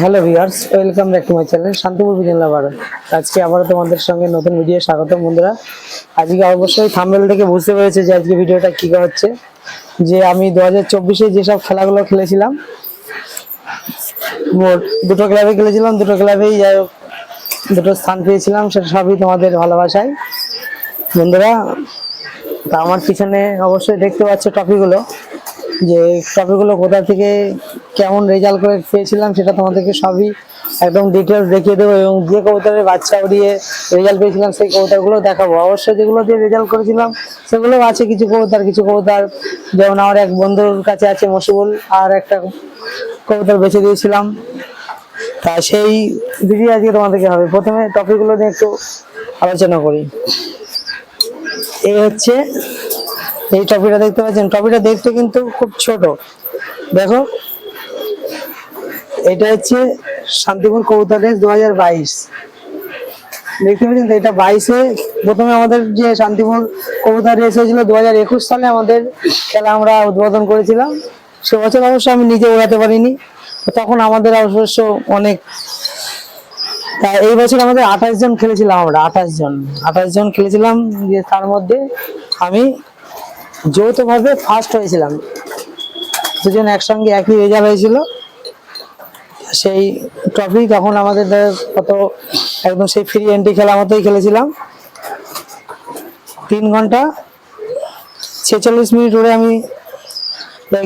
Hello viewers, welcome back to my channel Shantipur Bijendra Bharat আজকে আবারও তোমাদের সঙ্গে নতুন ভিডিও স্বাগত বন্ধুরা। আজকে অবশ্যই থাম্বেল থেকে বুঝতে পেরেছে যে আজকে ভিডিওটা কী হচ্ছে। যে আমি দু হাজার চব্বিশে যেসব খেলাগুলো খেলেছিলাম দুটো ক্লাবে খেলেছিলাম, দুটো ক্লাবেই যাই হোক, দুটো স্থান পেয়েছিলাম, সেটা সবই তোমাদের ভালোবাসায়। বন্ধুরা, তা আমার পিছনে অবশ্যই দেখতে পাচ্ছ টপিকগুলো। যে টপিকগুলো কোথা থেকে কেমন রেজাল্ট করে পেয়েছিলাম সেটা তোমাদেরকে সবই একদম ডিটেলস দেখিয়ে দেবো এবং যে কবুতরের বাচ্চা উড়িয়ে রেজাল্ট পেয়েছিলাম সেই কবুতরগুলো দেখাবো। অবশ্যই যেগুলো দিয়ে রেজাল্ট করেছিলাম সেগুলো আছে কিছু কবুতর কিছু কবুতর। যেমন আমার এক বন্ধুর কাছে আছে মসিবুল আর একটা কবুতর বেছে দিয়েছিলাম। তা সেই ভিডিও আজকে তোমাদেরকে হবে। প্রথমে টপিকগুলো নিয়ে একটু আলোচনা করি। এই হচ্ছে এই টপিটা দেখতে পাচ্ছেন? টপিটা দেখতে কিন্তু খুব ছোট। দেখো, এটা হচ্ছে শান্তিপুর কবুতর রেস দু হাজার বাইশ। দেখতে পাচ্ছেন এটা বাইশে প্রথমে আমাদের যে শান্তিপুর কবুতর রেস হয়েছিল দু হাজার একুশ সালে আমাদের খেলা আমরা উদ্বোধন করেছিলাম। সে বছর অবশ্য আমি নিজে উড়াতে পারিনি। তখন আমাদের অবশ্য অনেক, তা এই বছর আমাদের আঠাশ জন খেলেছিলাম আমরা, আঠাশ জন। আঠাশ জন খেলেছিলাম যে তার মধ্যে আমি যৌথভাবে ফার্স্ট হয়েছিলাম। দুজন একসঙ্গে একই রেজাল্ট হয়েছিল। সেই ট্রফি তখন আমাদের কত, একদম সেই ফ্রি এন্ট্রি খেলা মতোই খেলেছিলাম। তিন ঘণ্টা ছেচল্লিশ মিনিট উড়ে আমি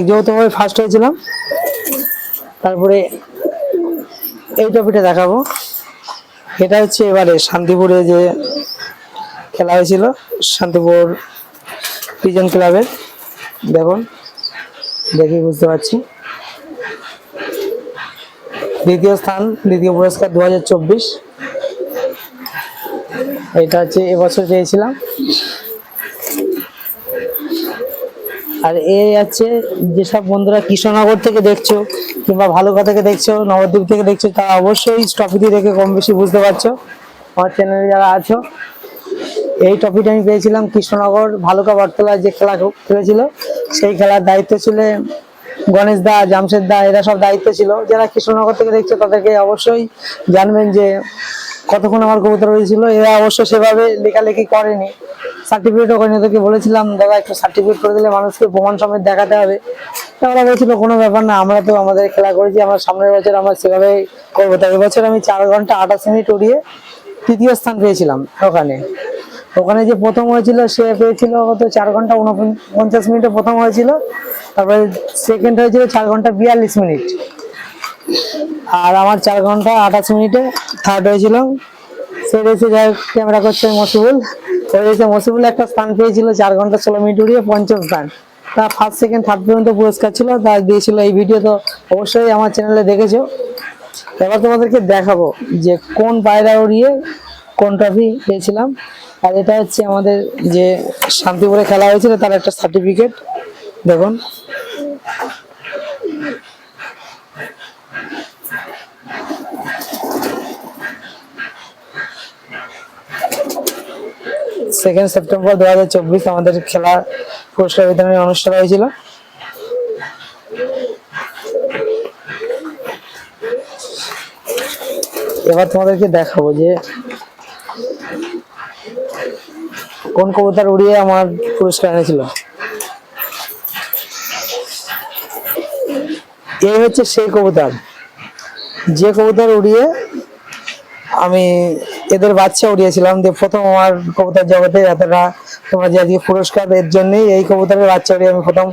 যৌথভাবে ফার্স্ট হয়েছিলাম। তারপরে এই ট্রফিটা দেখাবো। এটা হচ্ছে এবারে শান্তিপুরে যে খেলা হয়েছিল, শান্তিপুর পিজন ক্লাবের দেখুন দেখি বুঝতে পারছি। দ্বিতীয় স্থান, দ্বিতীয় পুরস্কার দু হাজার চব্বিশ। এটা হচ্ছে এবছর পেয়েছিলাম আর এই আছে যেসব বন্ধুরা কৃষ্ণনগর থেকে দেখছ কিংবা ভালুকা থেকে দেখছ, নবদ্বীপ থেকে দেখছ, তারা অবশ্যই টপিটি দেখে কম বেশি বুঝতে পারছ। আমার চ্যানেলে যারা আছো এই টপিটা আমি পেয়েছিলাম কৃষ্ণনগর ভালুকা বটতলায় যে খেলা খেলেছিল, সেই খেলার দায়িত্ব ছিল গণেশ দা, জামশেদ দা, এরা সব দায়িত্ব ছিল। যারা কৃষ্ণনগর থেকে দেখছে তাদেরকে অবশ্যই জানবেন যে কতক্ষণ আমার কবুতর হয়েছিল এরা অবশ্য সেভাবে লেখালেখি করেনি। সার্টিফিকেটও করেনি। ওদেরকে বলেছিলাম, দাদা, একটু সার্টিফিকেট করে দিলে মানুষকে প্রমাণ সমেত দেখাতে হবে। ওরা বলছিল, কোনো ব্যাপার না, আমরা তো আমাদের খেলা করেছি, আমরা সামনের বছর আমরা সেভাবে করব। তো এবছর আমি চার ঘণ্টা আঠাশ মিনিট উড়িয়ে তৃতীয় স্থান পেয়েছিলাম ওখানে। ওখানে যে প্রথম হয়েছিল, সে পেয়েছিল কত, চার ঘণ্টা উনপঞ্চাশ মিনিটে প্রথম হয়েছিল। তারপরে সেকেন্ড হয়েছিল চার ঘণ্টা বিয়াল্লিশ মিনিট। আর আমার চার ঘণ্টা আঠাশ মিনিটে থার্ড হয়েছিল। সে রয়েছে ক্যামেরা করছে মসিবুল ও রয়েছে মসিবুল একটা স্থান পেয়েছিল, চার ঘণ্টা ষোলো মিনিট উড়িয়ে পঞ্চম স্থান। তা ফার্স্ট সেকেন্ড থার্ড পর্যন্ত পুরস্কার ছিল, তা দিয়েছিল এই ভিডিও তো অবশ্যই আমার চ্যানেলে দেখেছ। এবার তোমাদেরকে দেখাবো যে কোন পায়রা উড়িয়ে কোন ট্রফি পেয়েছিলাম। আর এটা হচ্ছে আমাদের যে শান্তিপুরে খেলা হয়েছিল, তার একটা সার্টিফিকেট দেখুন। সেকেন্ড সেপ্টেম্বর দু হাজার চব্বিশ আমাদের খেলা পুরস্কার বিতরণের অনুষ্ঠান হয়েছিল। এবার তোমাদেরকে দেখাবো যে কোন কবুতর উড়িয়ে আমার পুরস্কার এনেছিল? এই হচ্ছে সেই কবুতর। যে কবুতর উড়িয়ে আমি এদের বাচ্চা উড়িয়েছিলাম। যে প্রথম আমার কবুতর জগতে এতটা তোমরা যে পুরস্কার এর জন্যই এই কবুতরের বাচ্চা উড়িয়ে আমি প্রথম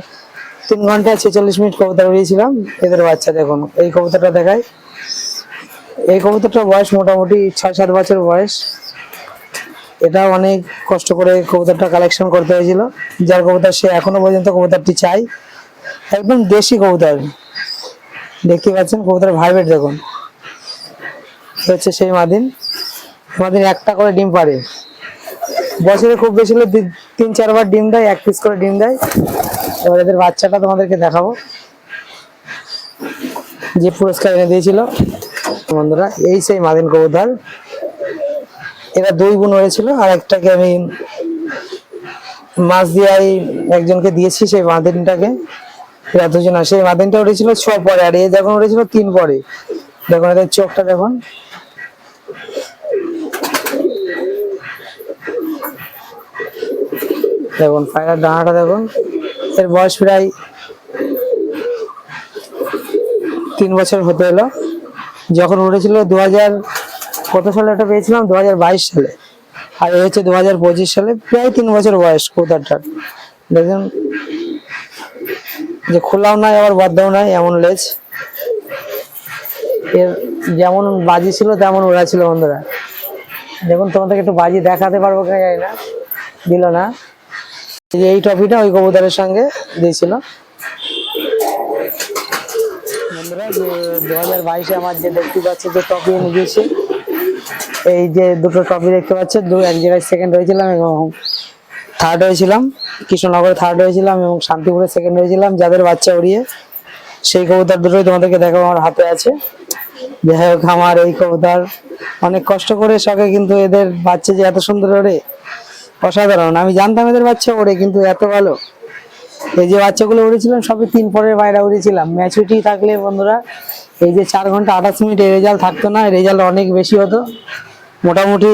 তিন ঘণ্টা ছেচল্লিশ মিনিট কবুতর উড়িয়েছিলাম। এদের বাচ্চা দেখুন, এই কবুতরটা দেখায় এই কবুতরটার বয়স মোটামুটি ছয় সাত বছর বয়স। এটা অনেক কষ্ট করে কবুতরটা কালেকশন করতে হয়েছিল। যার কবুতর সে এখনও পর্যন্ত কবুতরটি চাই। একদম দেশি কবুতর। দেখতে পাচ্ছেন কবুতর ভাইবেট দেখুন। হচ্ছে সেই মাদিন। মাদিন একটা করে ডিম পারে বছরে খুব বেশি হলে তিন চারবার ডিম দেয়, এক পিস করে ডিম দেয়। এবার এদের বাচ্চাটা তোমাদেরকে দেখাবো। যে পুরস্কার এনে দিয়েছিল। বন্ধুরা, এই সেই মাদিন কবুতর। এরা দুই বোন হয়েছিল আর একটাকে আমি মাছ দিয়ে একজনকে দিয়েছি সেই মাদিনটাকে। এরা দুজন আর সেই মাদিনটা উঠেছিল ছ পরে আর এ যখন উঠেছিল তিন পরে। দেখুন এদের চোখটা দেখুন। দেখুন পায়রার ডানাটা দেখুন। এর বয়স প্রায় তিন বছর হতে এলো। যখন উঠেছিল দু হাজার কত সালে এটা পেয়েছিলাম? দু হাজার বাইশ সালে। আর এ হচ্ছে দু হাজার পঁচিশ সালে, প্রায় তিন বছর বয়স কবুতরটার দেখুন। যে খোলাও নাই, আবার বদ্ধও নাই, এমন লেজ। এর যেমন বাজি ছিল, তেমন ওরা ছিল, বন্ধুরা। দেখুন, তোমাদেরকে একটু বাজি দেখাতে পারব কিনা জানি না। দিল না। এই টপিটা ওই কবুতরের সঙ্গে দিয়েছিল। বন্ধুরা, যে দু হাজার বাইশে আমার যে দেখতে পাচ্ছে, যে টপি এনে দিয়েছে এই যে দুটো টপি দেখতে পাচ্ছে দু, এক জায়গায় সেকেন্ড হয়েছিলাম এবং থার্ড হয়েছিলাম, কৃষ্ণনগরে থার্ড হয়েছিলাম এবং শান্তিপুরে সেকেন্ড হয়েছিলাম, যাদের বাচ্চা উড়িয়ে, সেই কবুতর দুটোই তোমাদেরকে দেখাবো আমার হাতে আছে। যাই হোক, আমার এই কবুতর অনেক কষ্ট করে শখে, কিন্তু এদের বাচ্চা যে এত সুন্দর ওড়ে, অসাধারণ। আমি জানতাম এদের বাচ্চা ওড়ে, কিন্তু এত ভালো। এই যে বাচ্চাগুলো উড়েছিলাম, সবই তিন পরের বাইরে উড়েছিলাম। ম্যাচুরিটি থাকলে বন্ধুরা, এই যে চার ঘণ্টা আঠাশ মিনিট রেজাল্ট থাকতো না রেজাল্ট অনেক বেশি হতো। মোটামুটি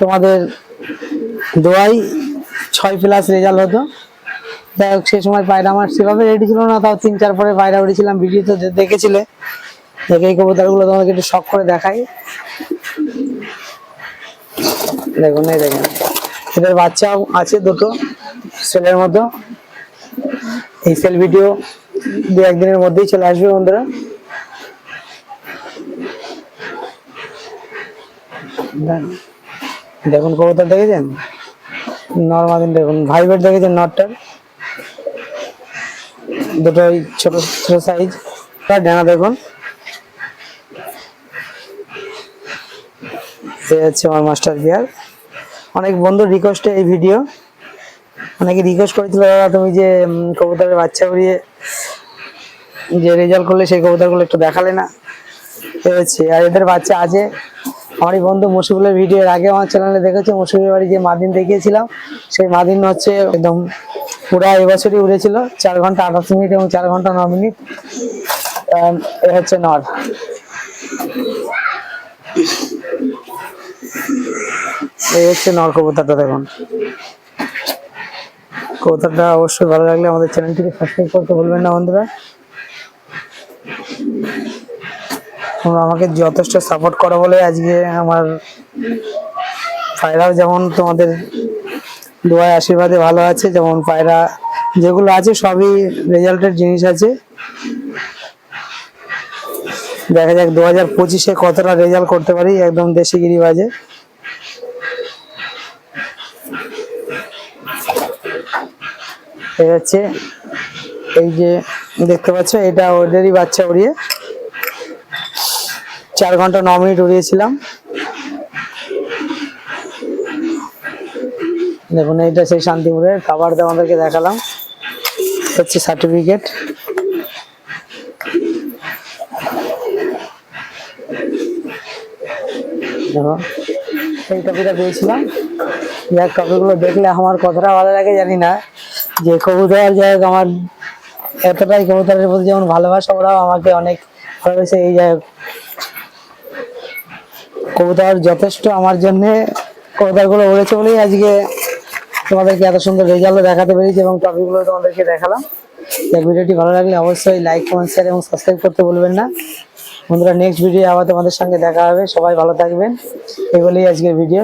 তোমাদের দোয়াই ছয় প্লাস রেজাল্ট হতো। যাই হোক, সে সময় পায়রা আমার সেভাবে রেডি ছিল না, তাও তিন চার পরে পায়রা উঠেছিলাম ভিডিও তো দেখেছিলে। দেখে এই কবুতরগুলো তোমাকে একটু শখ করে দেখাই। দেখুন, এই দেখেন। এদের বাচ্চাও আছে দুটো সেলের মতো এই সেল ভিডিও দু একদিনের মধ্যেই চলে আসবে বন্ধুরা। দেখুন কবুতর দেখেছেন? নর্মাল দেখুন। ভাইবেট দেখেছেন নটটার দুটোই ছোট ছোট সাইজ তার দেখুন। হচ্ছে আমার মাস্টার গিয়ার অনেক বন্ধুর রিকোয়েস্টে এই ভিডিও অনেকে রিকোয়েস্ট করেছিল, দাদা, তুমি যে কবুতরের বাচ্চা উড়িয়ে যে রেজাল্ট করলে, সেই কবুতরগুলো একটু দেখালে না? হচ্ছে, আর এদের বাচ্চা আছে। আমার এই বন্ধু মুশিবুলের ভিডিও আগে আমার চ্যানেলে দেখেছে মুশিবুলের বাড়ি যে মাদিন দেখিয়েছিলাম, সেই মাদিন হচ্ছে একদম পুরা এবছরই উড়েছিল, চার ঘণ্টা আঠাশ মিনিট এবং চার ঘণ্টা ন মিনিট। এ হচ্ছে নর এই হচ্ছে নর কবুতরটা দেখুন। কবুতরটা অবশ্যই ভালো লাগলে আমাদের চ্যানেলটিকে সাবস্ক্রাইব করতে ভুলবেন না বন্ধুরা। তোমরা আমাকে যথেষ্ট সাপোর্ট করো বলে আজকে আমার পায়রাও যেমন তোমাদের দোয়ায় আশীর্বাদে ভালো আছে, যেমন পায়রা যেগুলো আছে সবই রেজাল্টের জিনিস আছে। দেখা যাক দু হাজার পঁচিশে কতটা রেজাল্ট করতে পারি, একদম দেশি গিরিবাজে। এই এই যে দেখতে পাচ্ছ, এটা ওদেরই বাচ্চা উড়িয়ে চার ঘণ্টা ন মিনিট উড়িয়েছিলাম। দেখুন, এইটা সেই শান্তিপুরের খাবার আমাদেরকে দেখালাম। হচ্ছে সার্টিফিকেট দেখো এই টপিটা পেয়েছিলাম। যাক টপিকগুলো দেখলে আমার কতটা ভালো লাগে জানি না। যে কবুতর, যাই হোক, আমার এতটাই কবুতরের প্রতি যেমন ভালোবাসা, ওরাও আমাকে অনেক ভালোবেসে এই যাই কবুতর যথেষ্ট আমার জন্য কবুতরগুলো উড়েছে বলেই আজকে তোমাদেরকে এত সুন্দর রেজাল্টও দেখাতে পেরেছি এবং টপিকগুলো তোমাদেরকে দেখালাম। ভিডিওটি ভালো লাগলে অবশ্যই লাইক কমেন্ট শেয়ার এবং সাবস্ক্রাইব করতে বলবেন না। বন্ধুরা নেক্সট ভিডিও আবার তোমাদের সঙ্গে দেখা হবে। সবাই ভালো থাকবেন। এগুলোই আজকের ভিডিও